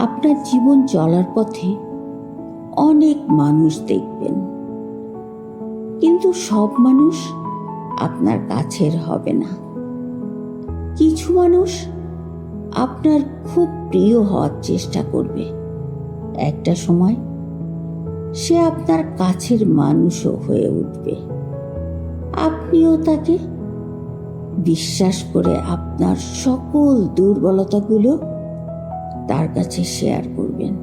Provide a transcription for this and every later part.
আপনার জীবন চলার পথে অনেক মানুষ দেখবেন। কিন্তু সব মানুষ আপনার কাছের হবে না। কিছু মানুষ আপনার খুব প্রিয় হওয়ার চেষ্টা করবে। একটা সময় সে আপনার কাছের মানুষও হয়ে উঠবে। আপনিও তাকে বিশ্বাস করে আপনার সকল দুর্বলতাগুলো তার কাছে শেয়ার করবেন।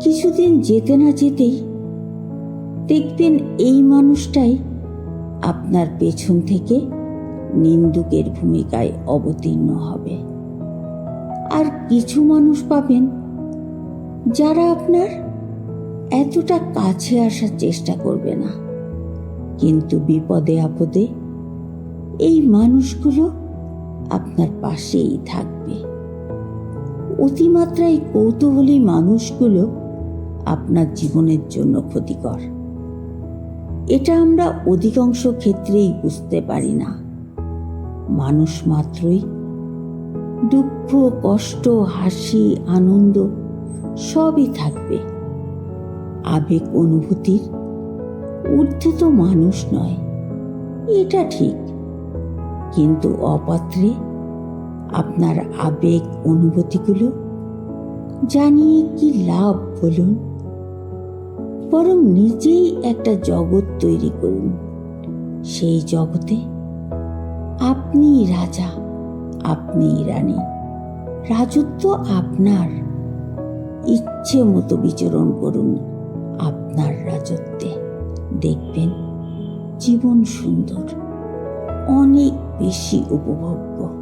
কিছুদিন যেতে না যেতেই দেখবেন এই মানুষটাই আপনার পেছন থেকে নিন্দুকের ভূমিকায় অবতীর্ণ হবে। আর কিছু মানুষ পাবেন যারা আপনার এতটা কাছে আসার চেষ্টা করবে না। কিন্তু বিপদে আপদে এই মানুষগুলো আপনার পাশেই থাকবে। অতিমাত্রায় কৌতূহলী মানুষগুলো আপনার জীবনের জন্য ক্ষতিকর। এটা আমরা অধিকাংশ ক্ষেত্রেই বুঝতে পারি না। মানুষ মাত্রই দুঃখ, কষ্ট, হাসি, আনন্দ সবই থাকবে। আবেগ অনুভূতির ঊর্ধ্বে তো মানুষ নয়, এটা ঠিক। কিন্তু অপাত্রে আপনার আবেগ অনুভূতিগুলো? জানিয়ে কি লাভ বলুন? বরং নিজেই একটা জগৎ তৈরি করুন। সেই জগতে আপনি রাজা, আপনি রানী। রাজত্ব আপনার। ইচ্ছে মতো বিচরণ করুন আপনার রাজত্বে। দেখবেন জীবন সুন্দর, অনেক বেশি উপভোগ্য।